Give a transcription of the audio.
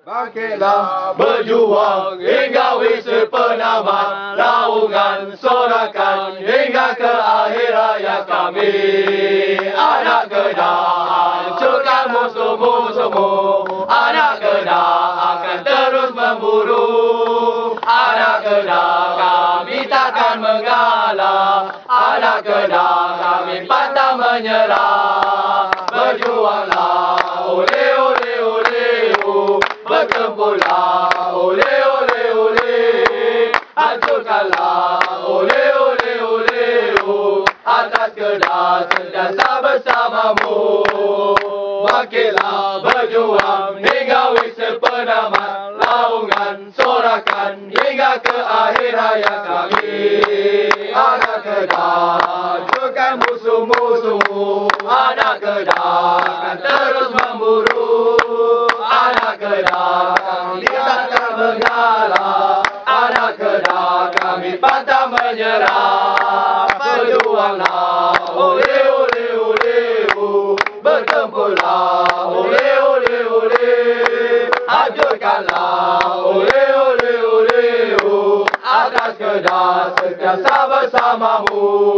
Bangkitlah berjuang hingga wisi penamat. Laungan sorakan hingga ke akhir hayat kami. Anak Kedah hancurkan musuh-musuhmu. Anak Kedah akan terus memburu. Anak Kedah kami takkan mengalah. Anak Kedah kami pantang menyerah. Berjuanglah Hancurkanlah oleh oleh oleh oh. Atas Kedah sentiasa bersamamu Bangkitlah berjuang hingga wisi penamat Laungan sorakan hingga ke akhir hayat kami. Anak Kedah hancurkan musuh-musuh. Anak Kedah akan Kedah kami pantang menyerah Berjuanglah oleh oleh oleh oh. Bertempurlah oleh oleh oleh Hancurkanlah oleh oleh oleh oh. Atas Kedah sentiasa bersamamu